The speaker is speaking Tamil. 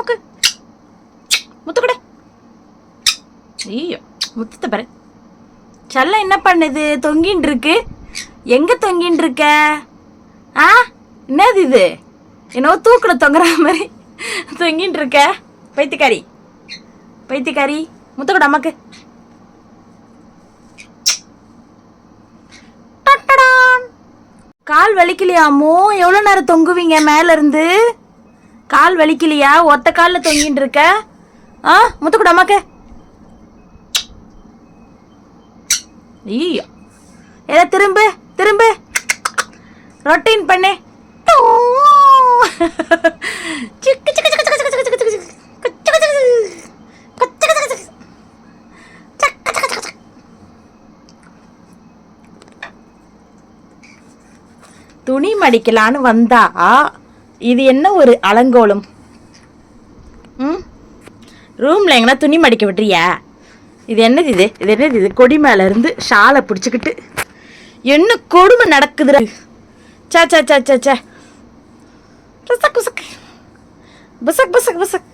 முக்கு முத்து கொடு ஐயோ முத்தத்தை பாரு செல்லம் என்ன பண்ணுது தொங்கின்னு இருக்கு எங்க தொங்கின்னு இருக்க ஆ என்னது இது என்னவோ தூக்கில தொங்குற மாதிரி தொங்கின்னு இருக்க பைத்தியக்காரி பைத்தியக்காரி முத்த கூட அம்மாக்கு கால் வலிக்கலையாமோ எவ்வளோ நேரம் தொங்குவீங்க மேலேருந்து கால் வலிக்கலையா ஒத்த காலில் தொங்கின்னு இருக்க ஆ முத்துக்கூட அம்மாக்கு ஐயோ ஏதோ திரும்ப திரும்ப ரொட்டீன் பண்ணு துணி மடிக்கலான்னு வந்தா இது என்ன ஒரு அலங்கோலம்? ம்? ரூமில் எங்கன்னா துணி மடிக்க விட்டுறியா? இது என்னது இது? இது என்னது இது? கொடி மேல இருந்து ஷாலை பிடிச்சிக்கிட்டு. என்ன கொடுமை நடக்குதுடா? சே சே சே சே சே. புசக் புசக். புசக் புசக் புசக்.